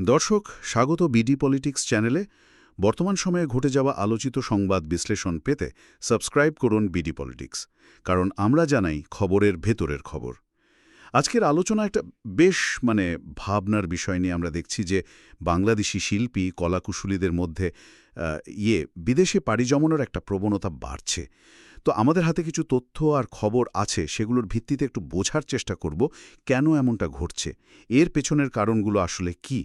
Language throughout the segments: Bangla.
দর্শক, স্বাগত বিডি পলিটিক্স চ্যানেলে। বর্তমান সময়ে ঘটে যাওয়া আলোচিত সংবাদ বিশ্লেষণ পেতে সাবস্ক্রাইব করুন বিডি পলিটিক্স কারণ আমরা জানাই খবরের ভেতরের খবর। আজকের আলোচনা একটা বেশ মানে ভাবনার বিষয় নিয়ে আমরা দেখছি যে বাংলাদেশি শিল্পী, কলাকুশলীদের মধ্যে ইয়ে বিদেশে পাড়ি জমানোর একটা প্রবণতা বাড়ছে। তো আমাদের হাতে কিছু তথ্য আর খবর আছে, সেগুলোর ভিত্তিতে একটু বোঝার চেষ্টা করব কেন এমনটা ঘটছে, এর পেছনের কারণগুলো আসলে কি,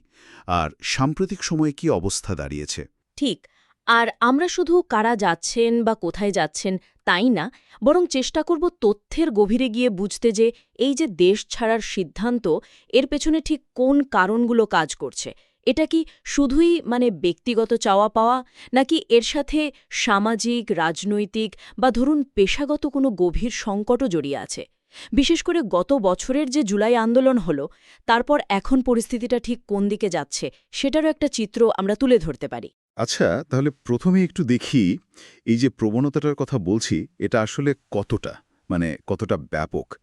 আর সাম্প্রতিক সময়ে কি অবস্থা দাঁড়িয়েছে। ঠিক আর আমরা শুধু কারা যাচ্ছেন বা কোথায় যাচ্ছেন তাই না, বরং চেষ্টা করব তথ্যের গভীরে গিয়ে বুঝতে যে এই যে দেশ ছাড়ার সিদ্ধান্ত, এর পেছনে ঠিক কোন কারণগুলো কাজ করছে। এটা কি শুধুই মানে ব্যক্তিগত চাওয়া পাওয়া, নাকি এর সাথে সামাজিক, রাজনৈতিক বা ধরুন পেশাগত কোনো গভীর সংকটও জড়িয়ে আছে? বিশেষ করে গত বছরের যে জুলাই আন্দোলন হল, তারপর এখন পরিস্থিতিটা ঠিক কোন দিকে যাচ্ছে, সেটারও একটা চিত্র আমরা তুলে ধরতে পারি। আচ্ছা তাহলে প্রথমে একটু দেখি এই যে প্রবণতাটার কথা বলছি, এটা আসলে কতটা? মানে কতটা ব্যাপক?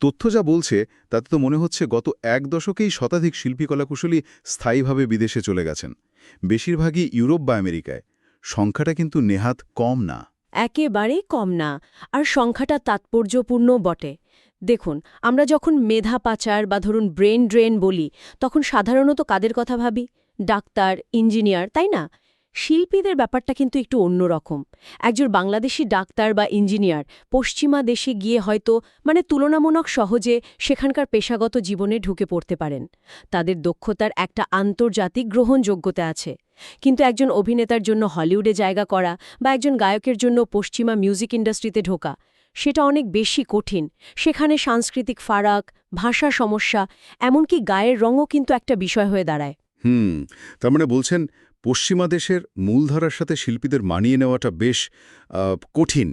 তথ্য যা বলছে, তাতে তো মনে হচ্ছে গত এক দশকেই শতাধিক শিল্পী কলাকুশলী স্থায়ীভাবে বিদেশে চলে গেছেন। বেশিরভাগই ইউরোপ বা আমেরিকায়। সংখ্যাটা কিন্তু নেহাত কম না। একেবারে কম না। আর সংখ্যাটা তাৎপর্যপূর্ণ বটে। দেখুন, আমরা যখন মেধা পাচার বা ধরুন ব্রেন ড্রেন বলি, তখন সাধারণত কাদের কথা ভাবি? ডাক্তার, ইঞ্জিনিয়ার, তাই না? শিল্পীদের ব্যাপারটা কিন্তু একটু অন্যরকম। একজন বাংলাদেশি ডাক্তার বা ইঞ্জিনিয়ার পশ্চিমা দেশে গিয়ে হয়তো মানে তুলনামূলক সহজে সেখানকার পেশাগত জীবনে ঢুকে পড়তে পারেন। তাদের দক্ষতার একটা আন্তর্জাতিক গ্রহণযোগ্যতা আছে। কিন্তু একজন অভিনেতার জন্য হলিউডে জায়গা করা বা একজন গায়কের জন্য পশ্চিমা মিউজিক ইন্ডাস্ট্রিতে ঢোকা, সেটা অনেক বেশি কঠিন। সেখানে সাংস্কৃতিক ফারাক, ভাষা সমস্যা, এমনকি গায়ের রঙও কিন্তু একটা বিষয় হয়ে দাঁড়ায়। হুম, তার মানে বলছেন পশ্চিমা দেশের মূলধারার সাথে শিল্পীদের মানিয়ে নেওয়াটা বেশ কঠিন।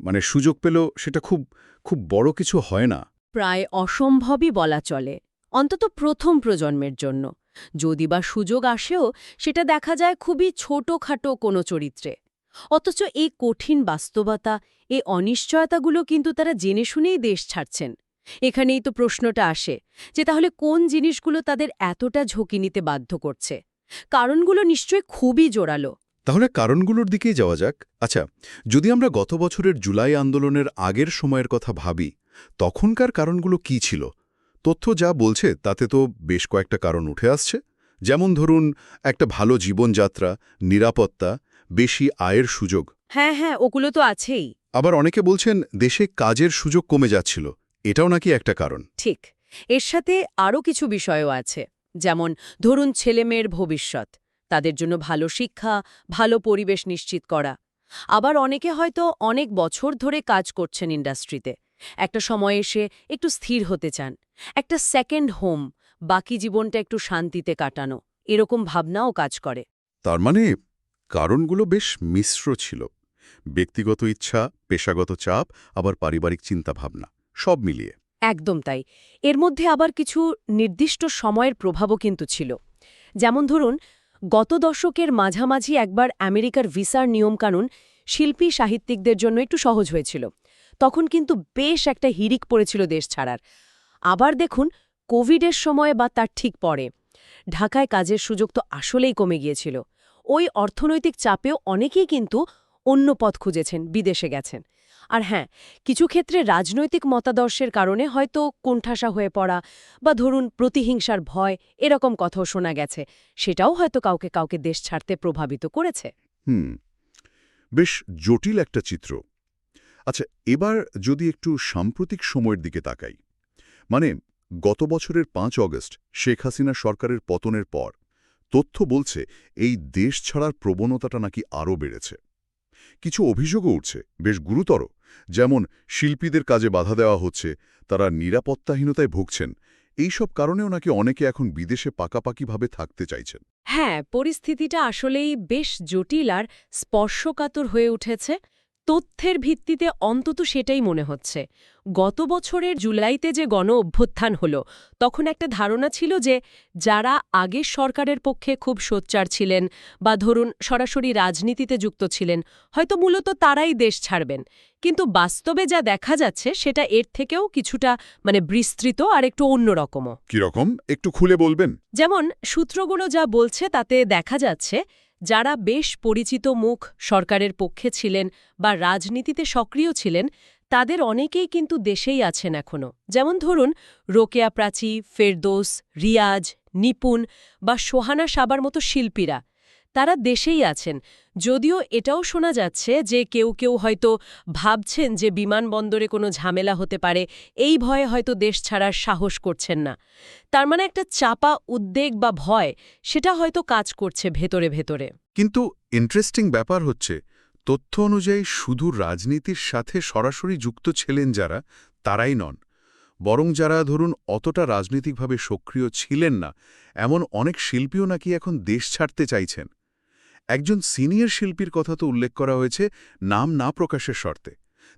মানে সুযোগ পেল সেটা খুব খুব বড় কিছু হয় না। প্রায় অসম্ভবই বলা চলে, অন্তত প্রথম প্রজন্মের জন্য। যদি বা সুযোগ আসেও, সেটা দেখা যায় খুবই ছোটখাটো কোনো চরিত্রে। অথচ এই কঠিন বাস্তবতা এই অনিশ্চয়তাগুলো কিন্তু তারা জেনে শুনেই দেশ ছাড়ছেন। এখানেই তো প্রশ্নটা আসে, যে তাহলে কোন জিনিসগুলো তাদের এতটা ঝুঁকি নিতে বাধ্য করছে? কারণগুলো নিশ্চয় খুবই জোরালো। তাহলে কারণগুলোর দিকেই যাওয়া যাক। আচ্ছা যদি আমরা গত বছরের জুলাই আন্দোলনের আগের সময়ের কথা ভাবি তখনকার কারণগুলো কি ছিল? তথ্য যা বলছে তাতে তো বেশ কয়েকটা কারণ উঠে আসছে। যেমন ধরুন একটা ভালো জীবনযাত্রা নিরাপত্তা বেশি আয়ের সুযোগ। হ্যাঁ হ্যাঁ ওগুলো তো আছেই। আবার অনেকে বলছেন দেশে কাজের সুযোগ কমে যাচ্ছিল। এটাও নাকি একটা কারণ। ঠিক। এর সাথে আরও কিছু বিষয়ও আছে। যেমন, ধরুন ছেলেমেয়ের ভবিষ্যৎ, তাদের জন্য ভালো শিক্ষা, ভালো পরিবেশ নিশ্চিত করা। আবার অনেকে হয়তো অনেক বছর ধরে কাজ করছেন ইন্ডাস্ট্রিতে। একটা সময় এসে একটু স্থির হতে চান, একটা সেকেন্ড হোম বাকি জীবনটা একটু শান্তিতে কাটানো, এরকম ভাবনাও কাজ করে। তার মানে কারণগুলো বেশ মিশ্র ছিল। ব্যক্তিগত ইচ্ছা, পেশাগত চাপ, আবার পারিবারিক চিন্তাভাবনা, সব মিলিয়ে। একদম তাই। এর মধ্যে আবার কিছু নির্দিষ্ট সময়ের প্রভাবও কিন্তু ছিল। যেমন ধরুন, গত দশকের মাঝামাঝি একবার আমেরিকার ভিসার নিয়মকানুন শিল্পী সাহিত্যিকদের জন্য একটু সহজ হয়েছিল। তখন কিন্তু বেশ একটা হিরিক পড়েছিল দেশ ছাড়ার। আবার দেখুন, কোভিডের সময় বা তার ঠিক পরে। ঢাকায় কাজের সুযোগ তো আসলেই কমে গিয়েছিল। ওই অর্থনৈতিক চাপেও অনেকেই কিন্তু অন্য পথ খুঁজেছেন, বিদেশে গেছেন। আর হ্যাঁ কিছু ক্ষেত্রে রাজনৈতিক মতাদর্শের কারণে হয়তো কোণঠাসা হয়ে পড়া বা ধরুন প্রতিহিংসার ভয় এরকম কথাও শোনা গেছে। সেটাও হয়তো কাউকে কাউকে দেশ ছাড়তে প্রভাবিত করেছে। হুম, বেশ জটিল একটা চিত্র। আচ্ছা এবার যদি একটু সাম্প্রতিক সময়ের দিকে তাকাই। মানে গত বছরের পাঁচ অগস্ট, শেখ হাসিনা সরকারের পতনের পর, তথ্য বলছে এই দেশ ছাড়ার প্রবণতাটা নাকি আরও বেড়েছে। কিছু অভিযোগও উঠছে, বেশ গুরুতর। যেমন শিল্পীদের কাজে বাধা দেওয়া হচ্ছে, তারা নিরাপত্তাহীনতায় ভুগছেন। এইসব কারণেও নাকি অনেকে এখন বিদেশে পাকাপাকিভাবে থাকতে চাইছেন। হ্যাঁ পরিস্থিতিটা আসলেই বেশ জটিল আর স্পর্শকাতর হয়ে উঠেছে। তথ্যের ভিত্তিতে অন্তত সেটাই মনে হচ্ছে। গত বছরের জুলাইতে যে গণ অভ্যুত্থান হলো তখন একটা ধারণা ছিল যে যারা আগের সরকারের পক্ষে খুব সোচ্চার ছিলেন বা ধরুন সরাসরি রাজনীতিতে যুক্ত ছিলেন হয়তো মূলত তারাই দেশ ছাড়বেন। কিন্তু বাস্তবে যা দেখা যাচ্ছে সেটা এর থেকেও কিছুটা মানে বিস্তৃত আর একটু অন্যরকমও। কীরকম? একটু খুলে বলবেন। যেমন সূত্রগুলো যা বলছে তাতে দেখা যাচ্ছে যারা বেশ পরিচিত মুখ সরকারের পক্ষে ছিলেন বা রাজনীতিতে সক্রিয় ছিলেন, তাদের অনেকেই কিন্তু দেশেই আছেন এখনও যেমন ধরুন, রোকেয়া প্রাচী, ফেরদোস, রিয়াজ, নিপুণ বা সোহানা সাবার মতো শিল্পীরা। তারা দেশেই আছেন। যদিও এটাও শোনা যাচ্ছে যে কেউ কেউ হয়তো ভাবছেন যে বিমানবন্দরে কোনো ঝামেলা হতে পারে, এই ভয়ে হয়তো দেশ ছাড়ার সাহস করছেন না। তার মানে একটা চাপা উদ্বেগ বা ভয়, সেটা হয়তো কাজ করছে ভেতরে ভেতরে। কিন্তু ইন্টারেস্টিং ব্যাপার হচ্ছে, তথ্য অনুযায়ী শুধু রাজনীতির সাথে সরাসরি যুক্ত ছিলেন যারা, তারাই নন। বরং যারা ধরুন অতটা রাজনৈতিকভাবে সক্রিয় ছিলেন না, এমন অনেক শিল্পীও নাকি এখন দেশ ছাড়তে চাইছেন। একজন সিনিয়র শিল্পীর কথা তো উল্লেখ করা হয়েছে নাম না প্রকাশের শর্তে।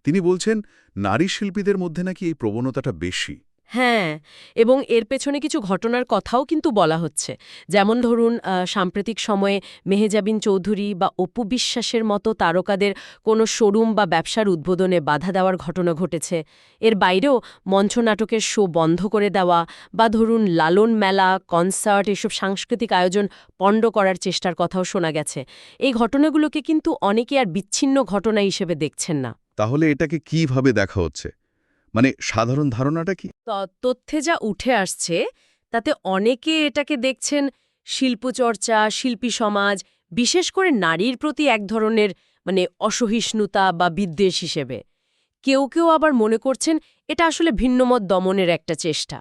তিনি বলছেন, নারী শিল্পীদের মধ্যে নাকি এই প্রবণতাটা বেশি। হ্যাঁ এবং এর পেছনে কিছু ঘটনার কথাও কিন্তু বলা হচ্ছে। যেমন ধরুন সাম্প্রতিক সময়ে মেহেজাবিন চৌধুরী বা অপু বিশ্বাসের মতো তারকাদের কোনো শোরুম বা ব্যবসার উদ্বোধনে বাধা দেওয়ার ঘটনা ঘটেছে। এর বাইরেও মঞ্চ নাটকের শো বন্ধ করে দেওয়া বা ধরুন, লালন মেলা, কনসার্ট এসব সাংস্কৃতিক আয়োজন পণ্ড করার চেষ্টার কথাও শোনা গেছে। এই ঘটনাগুলোকে কিন্তু অনেকে আর বিচ্ছিন্ন ঘটনা হিসেবে দেখছেন না। তাহলে এটাকে কীভাবে দেখা হচ্ছে? মানে সাধারণ ধারণাটা কি? তথ্যে যা উঠে আসছে তাতে অনেকে এটাকে দেখছেন শিল্পচর্চা শিল্পী সমাজ বিশেষ করে নারীর প্রতি এক ধরনের মানে অসহিষ্ণুতা বা বিদ্বেষ হিসেবে। কেউ কেউ আবার মনে করছেন এটা আসলে ভিন্নমত দমনের একটা চেষ্টা।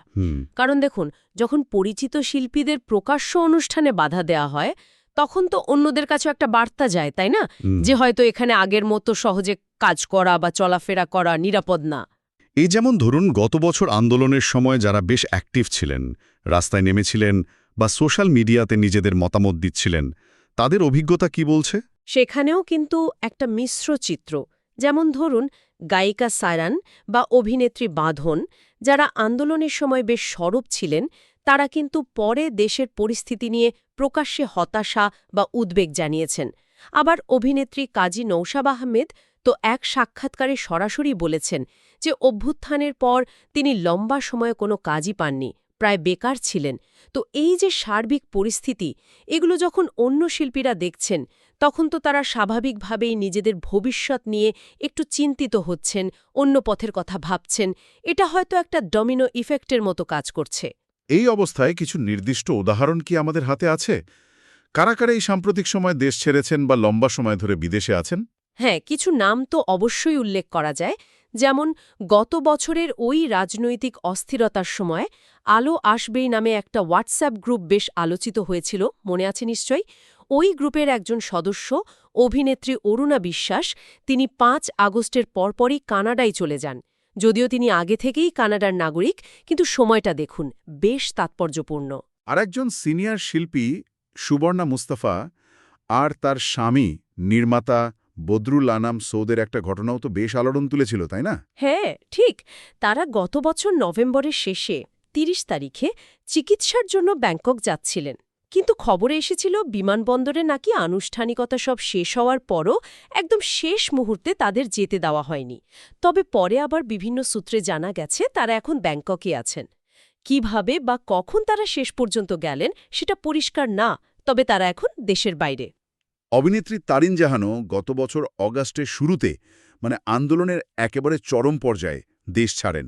কারণ দেখুন যখন পরিচিত শিল্পীদের প্রকাশ্য অনুষ্ঠানে বাধা দেয়া হয় তখন তো অন্যদের কাছে একটা বার্তা যায় তাই না? যে হয়তো এখানে আগের মতো সহজে কাজ করা বা চলাফেরা করা নিরাপদ না। এই যেমন ধরুন, গত বছর আন্দোলনের সময় যারা বেশ অ্যাক্টিভ ছিলেন, রাস্তায় নেমেছিলেন বা সোশ্যাল মিডিয়াতে নিজেদের মতামত দিচ্ছিলেন, তাদের অভিজ্ঞতা কি বলছে? সেখানেও কিন্তু একটা মিশ্র চিত্র। যেমন ধরুন, গায়িকা সায়রান বা অভিনেত্রী বাঁধন, যারা আন্দোলনের সময় বেশ সরব ছিলেন, তারা কিন্তু পরে দেশের পরিস্থিতি নিয়ে প্রকাশ্যে হতাশা বা উদ্বেগ জানিয়েছেন। আবার অভিনেত্রী কাজী নৌসাব আহমেদ তো এক সাক্ষাৎকারে সরাসরি বলেছেন যে অভ্যুত্থানের পর তিনি লম্বা সময়ে কোনো কাজই পাননি, প্রায় বেকার ছিলেন। তো এই যে সার্বিক পরিস্থিতি, এগুলো যখন অন্য শিল্পীরা দেখছেন, তখন তো তারা স্বাভাবিকভাবেই নিজেদের ভবিষ্যৎ নিয়ে একটু চিন্তিত হচ্ছেন, অন্য পথের কথা ভাবছেন। এটা হয়তো একটা ডমিনো ইফেক্টের মতো কাজ করছে। এই অবস্থায় কিছু নির্দিষ্ট উদাহরণ কি আমাদের হাতে আছে? কারা কারা এই সাম্প্রতিক সময় দেশ ছেড়েছেন বা লম্বা সময় ধরে বিদেশে আছেন? হ্যাঁ কিছু নাম তো অবশ্যই উল্লেখ করা যায়, যেমন গত বছরের ওই রাজনৈতিক অস্থিরতার সময় আলো আসবেই নামে একটা হোয়াটসঅ্যাপ গ্রুপ বেশ আলোচিত হয়েছিল, মনে আছে নিশ্চয়ই? ওই গ্রুপের একজন সদস্য, অভিনেত্রী অরুণা বিশ্বাস, তিনি পাঁচ আগস্টের পরপরই কানাডায় চলে যান। যদিও তিনি আগে থেকেই কানাডার নাগরিক, কিন্তু সময়টা দেখুন, বেশ তাৎপর্যপূর্ণ। আরেকজন সিনিয়র শিল্পী সুবর্ণা মুস্তাফা আর তার স্বামী নির্মাতা বদরুল আনাম সৌদের একটা ঘটনাও তো বেশ আলোড়ন তুলেছিল, তাই না? হ্যাঁ ঠিক। তারা গত বছর নভেম্বরের শেষে ৩০ তারিখে চিকিৎসার জন্য ব্যাংকক যাচ্ছিলেন। কিন্তু খবরে এসেছিল বিমানবন্দরে নাকি আনুষ্ঠানিকতা সব শেষ হওয়ার পরও একদম শেষ মুহূর্তে তাদের যেতে দেওয়া হয়নি। তবে পরে আবার বিভিন্ন সূত্রে জানা গেছে, তারা এখন ব্যাংককে আছেন। কীভাবে বা কখন তারা শেষ পর্যন্ত গেলেন সেটা পরিষ্কার না, তবে তারা এখন দেশের বাইরে। অভিনেত্রী তারিন জাহানও গত বছর অগাস্টের শুরুতে মানে আন্দোলনের একেবারে চরম পর্যায়ে দেশ ছাড়েন।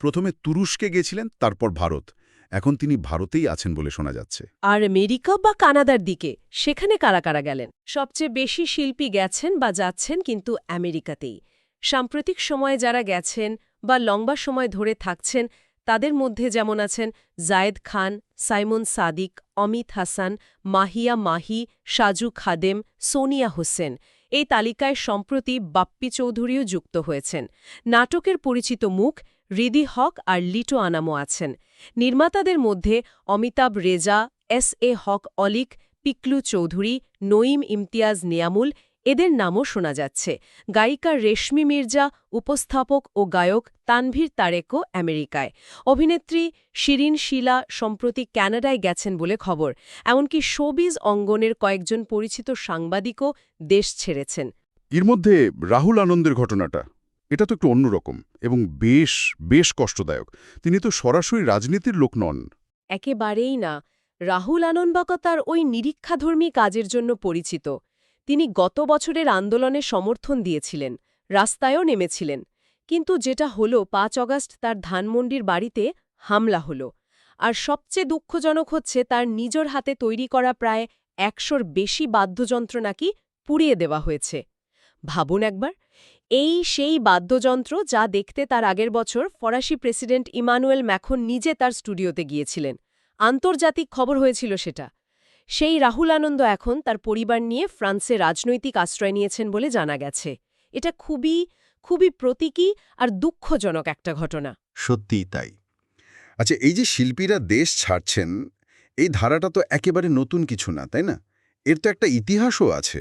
প্রথমে তুরস্কে গেছিলেন, তারপর ভারত। এখন তিনি ভারতেই আছেন বলে শোনা যাচ্ছে। আর আমেরিকা বা কানাডার দিকে, সেখানে কারা কারা গেলেন? সবচেয়ে বেশি শিল্পী গেছেন বা যাচ্ছেন কিন্তু আমেরিকাতেই। সাম্প্রতিক সময়ে যারা গেছেন বা লম্বা সময় ধরে থাকছেন তাদের মধ্যে যেমন আছেন জায়েদ খান, সাইমন সাদিক, অমিত হাসান, মাহিয়া মাহি, সাজু খাদেম, সোনিয়া হোসেন। এই তালিকায় সম্প্রতি বাপ্পি চৌধুরীও যুক্ত হয়েছেন। নাটকের পরিচিত মুখ রিদি হক আর লিটো আনামও আছেন। নির্মাতাদের মধ্যে অমিতাভ রেজা, এস এ হক অলিক, পিকলু চৌধুরী, নঈম ইমতিয়াজ নিয়ামুল এদের নামও শোনা যাচ্ছে। গায়িকা রেশমি মির্জা উপস্থাপক ও গায়ক তানভীর তারেকও আমেরিকায়। অভিনেত্রী শিরিন শিলা সম্প্রতি ক্যানাডায় গেছেন বলে খবর। এমনকি শোবিজ অঙ্গনের কয়েকজন পরিচিত সাংবাদিকও দেশ ছেড়েছেন। এর মধ্যে রাহুল আনন্দের ঘটনাটা। এটা তো একটু অন্যরকম এবং বেশ বেশ কষ্টদায়ক। তিনি তো সরাসরি রাজনীতির লোক নন। একেবারেই না। রাহুল আনন্দবাকতার ওই নিরীক্ষাধর্মী কাজের জন্য পরিচিত। তিনি গত বছরের আন্দোলনে সমর্থন দিয়েছিলেন, রাস্তায়ও নেমেছিলেন। কিন্তু যেটা হলো, পাঁচ অগাস্ট তার ধানমন্ডির বাড়িতে হামলা হলো। আর সবচেয়ে দুঃখজনক হচ্ছে, তার নিজের হাতে তৈরি করা প্রায় একশোর বেশি বাদ্যযন্ত্র নাকি পুড়িয়ে দেওয়া হয়েছে। ভাবুন একবার, এই সেই বাদ্যযন্ত্র যা দেখতে তার আগের বছর ফরাসি প্রেসিডেন্ট ইমানুয়েল ম্যাখন নিজে তার স্টুডিওতে গিয়েছিলেন। আন্তর্জাতিক খবর হয়েছিল সেটা। সেই রাহুল আনন্দ এখন তার পরিবার নিয়ে ফ্রান্সে রাজনৈতিক আশ্রয় নিয়েছেন বলে জানা গেছে। এটা খুবই খুবই প্রতীকী আর দুঃখজনক একটা ঘটনা। সত্যিই তাই। আচ্ছা এই যে শিল্পীরা দেশ ছাড়ছেন এই ধারাটা তো একেবারে নতুন কিছু না তাই না? এর তো একটা ইতিহাসও আছে।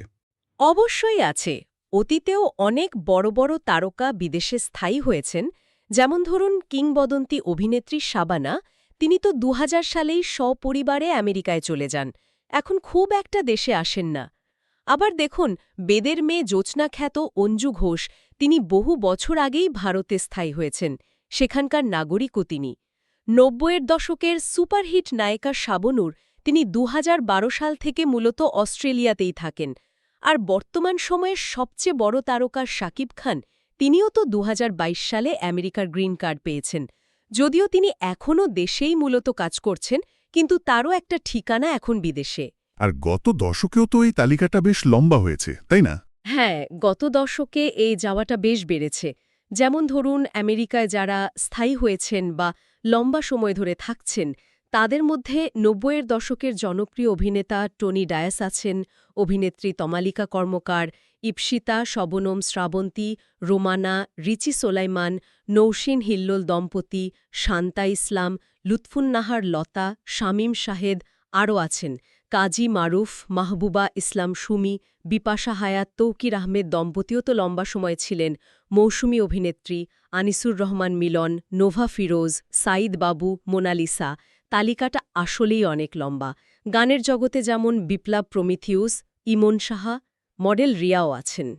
অবশ্যই আছে। অতীতেও অনেক বড় বড় তারকা বিদেশে স্থায়ী হয়েছেন। যেমন ধরুন কিংবদন্তি অভিনেত্রী শাবানা তিনি তো দু হাজার সালেই সপরিবারে আমেরিকায় চলে যান। এখন খুব একটা দেশে আসেন না। আবার দেখুন, বেদের মেয়ে জ্যোৎস্না খ্যাত অঞ্জু ঘোষ, তিনি বহু বছর আগেই ভারতে স্থায়ী হয়েছেন, সেখানকার নাগরিকও তিনি। নব্বইয়ের দশকের সুপারহিট নায়িকা শাবনুর তিনি দু হাজার বারো সাল থেকে মূলত অস্ট্রেলিয়াতেই থাকেন, আর বর্তমান সময়ের সবচেয়ে বড় তারকা শাকিব খান, তিনিও তো দু হাজার বাইশ সালে আমেরিকার গ্রিন কার্ড পেয়েছেন, যদিও তিনি এখনও দেশেই মূলত কাজ করছেন কিন্তু তারও একটা ঠিকানা এখন বিদেশে। আর গত দশকেও তো এই তালিকাটা বেশ লম্বা হয়েছে তাই না? হ্যাঁ গত দশকে এই যাওয়াটা বেশ বেড়েছে। যেমন ধরুন আমেরিকায় যারা স্থায়ী হয়েছেন বা লম্বা সময় ধরে থাকছেন তাদের মধ্যে নব্বইয়ের দশকের জনপ্রিয় অভিনেতা টনি ডায়াস আছেন অভিনেত্রী তমালিকা কর্মকার ইপসিতা, শবনম, শ্রাবন্তী, রোমানা, রিচি সোলাইমান, নৌসিন হিল্লোল দম্পতি, শান্তা ইসলাম, লুৎফুন্নাহার লতা, শামীম শাহেদ আরও আছেন। কাজী মারুফ, মাহবুবা ইসলাম সুমি, বিপাশা হায়াত তৌকির আহমেদ দম্পতিও তো লম্বা সময় ছিলেন। মৌসুমী অভিনেত্রী, আনিসুর রহমান মিলন, নোভা ফিরোজ সাইদ বাবু, মোনালিসা, তালিকাটা আসলেই অনেক লম্বা। গানের জগতে যেমন বিপ্লব প্রমিথিউস, ইমন সাহা মডেল রিয়াও আছেন।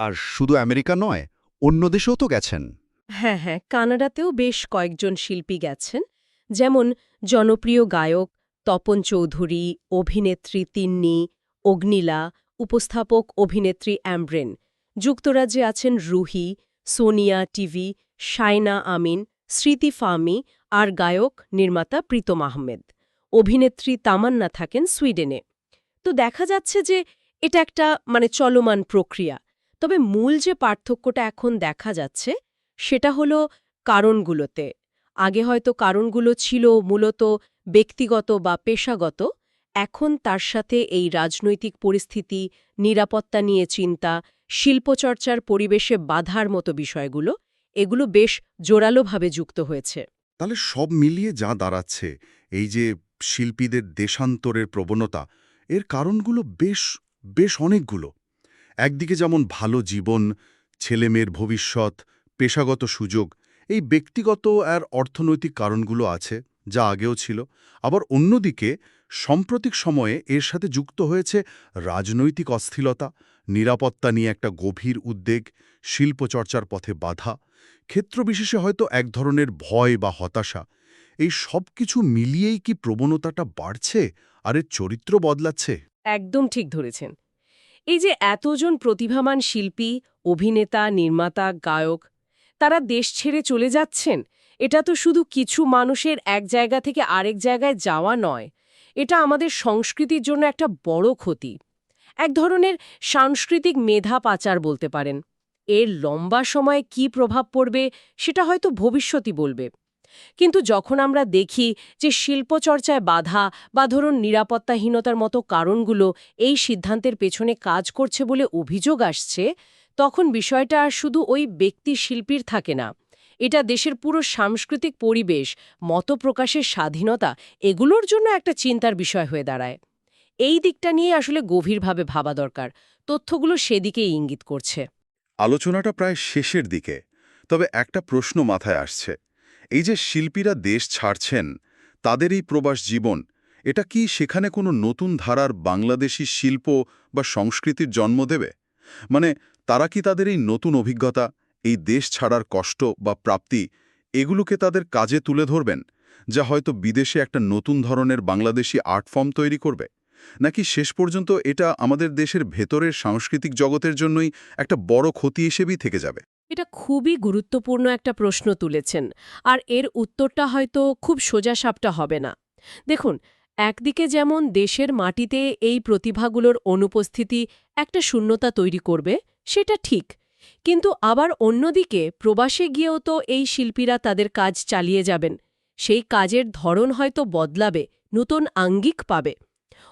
আর শুধু আমেরিকা নয় অন্য দেশেও তো গেছেন। হ্যাঁ হ্যাঁ কানাডাতেও বেশ কয়েকজন শিল্পী গেছেন। যেমন জনপ্রিয় গায়ক তপন চৌধুরী অভিনেত্রী তিন্নি অগ্নিলা উপস্থাপক অভিনেত্রী অ্যামব্রেন। যুক্তরাজ্যে আছেন রুহি সোনিয়া টিভি শায়না আমিন স্মৃতি ফামি আর গায়ক নির্মাতা প্রীতম আহমেদ। অভিনেত্রী তামান্না থাকেন সুইডেনে। তো দেখা যাচ্ছে যে এটা একটা মানে চলমান প্রক্রিয়া। তবে মূল যে পার্থক্যটা এখন দেখা যাচ্ছে, সেটা হলো কারণগুলোতে। আগে হয়তো কারণগুলো ছিল মূলত ব্যক্তিগত বা পেশাগত, এখন তার সাথে এই রাজনৈতিক পরিস্থিতি, নিরাপত্তা নিয়ে চিন্তা, শিল্পচর্চার পরিবেশে বাধার মতো বিষয়গুলো, এগুলো বেশ জোরালোভাবে যুক্ত হয়েছে। তাহলে সব মিলিয়ে যা দাঁড়াচ্ছে, এই যে শিল্পীদের দেশান্তরের প্রবণতা, এর কারণগুলো বেশ বেশ অনেকগুলো। একদিকে যেমন ভালো জীবন, ছেলেমেয়ের ভবিষ্যৎ, পেশাগত সুযোগ, এই ব্যক্তিগত আর অর্থনৈতিক কারণগুলো আছে যা আগেও ছিল। আবার অন্যদিকে সাম্প্রতিক সময়ে এর সাথে যুক্ত হয়েছে রাজনৈতিক অস্থিরতা নিরাপত্তা নিয়ে একটা গভীর উদ্বেগ, শিল্পচর্চার পথে বাধা ক্ষেত্রবিশেষে হয়তো এক ধরনের ভয় বা হতাশা। এই সব কিছু মিলিয়েই কি প্রবণতাটা বাড়ছে আর এর চরিত্র বদলাচ্ছে? একদম ঠিক ধরেছেন। এই যে এতজন প্রতিভাবান শিল্পী, অভিনেতা, নির্মাতা, গায়ক, তারা দেশ ছেড়ে চলে যাচ্ছেন, এটা তো শুধু কিছু মানুষের এক জায়গা থেকে আরেক জায়গায় যাওয়া নয়, এটা আমাদের সংস্কৃতির জন্য একটা বড় ক্ষতি। এক ধরনের সাংস্কৃতিক মেধা পাচার বলতে পারেন। এর লম্বা সময়ে কি প্রভাব পড়বে, সেটা হয়তো ভবিষ্যতই বলবে। কিন্তু যখন আমরা দেখি যে শিল্পচর্চায় বাধা বা ধরুন নিরাপত্তাহীনতার মতো কারণগুলো এই সিদ্ধান্তের পেছনে কাজ করছে বলে অভিযোগ আসছে, তখন বিষয়টা আর শুধু ওই ব্যক্তি শিল্পীর থাকে না। এটা দেশের পুরো সাংস্কৃতিক পরিবেশ মতপ্রকাশের স্বাধীনতা, এগুলোর জন্য একটা চিন্তার বিষয় হয়ে দাঁড়ায়। এই দিকটা নিয়ে আসলে গভীরভাবে ভাবা দরকার। তথ্যগুলো সেদিকেই ইঙ্গিত করছে। আলোচনাটা প্রায় শেষের দিকে, তবে একটা প্রশ্ন মাথায় আসছে। এই যে শিল্পীরা দেশ ছাড়ছেন, তাদের এই প্রবাস জীবন, এটা কি সেখানে কোনো নতুন ধারার বাংলাদেশি শিল্প বা সংস্কৃতির জন্ম দেবে? মানে তারা কি তাদের এই নতুন অভিজ্ঞতা, এই দেশ ছাড়ার কষ্ট বা প্রাপ্তি, এগুলোকে তাদের কাজে তুলে ধরবেন, যা হয়তো বিদেশে একটা নতুন ধরনের বাংলাদেশি আর্ট ফর্ম তৈরি করবে? নাকি শেষ পর্যন্ত এটা আমাদের দেশের ভেতরের সাংস্কৃতিক জগতের জন্যই একটা বড় ক্ষতি হিসেবেই থেকে যাবে? এটা খুবই গুরুত্বপূর্ণ একটা প্রশ্ন তুলেছেন। আর এর উত্তরটা হয়তো খুব সোজাসাপটা হবে না। দেখুন, একদিকে যেমন দেশের মাটিতে এই প্রতিভাগুলোর অনুপস্থিতি একটা শূন্যতা তৈরি করবে, সেটা ঠিক। কিন্তু আবার অন্যদিকে প্রবাসে গিয়েও তো এই শিল্পীরা তাদের কাজ চালিয়ে যাবেন। সেই কাজের ধরন হয়তো বদলাবে, নতুন আঙ্গিক পাবে।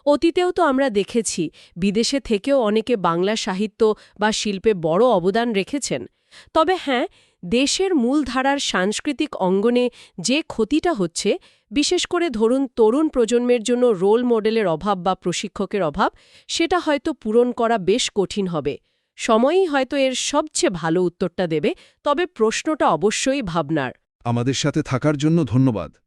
অতীতেও তো আমরা দেখেছি, বিদেশে থেকেও অনেকে বাংলা সাহিত্য বা শিল্পে বড় অবদান রেখেছেন। তবে হ্যাঁ দেশের মূলধারার সাংস্কৃতিক অঙ্গনে যে ক্ষতিটা হচ্ছে, বিশেষ করে ধরুন তরুণ প্রজন্মের জন্য রোল মডেলের অভাব বা প্রশিক্ষকের অভাব, সেটা হয়তো পূরণ করা বেশ কঠিন হবে। সময়ই হয়তো এর সবচেয়ে ভালো উত্তরটা দেবে, তবে প্রশ্নটা অবশ্যই ভাবনার। আমাদের সাথে থাকার জন্য ধন্যবাদ।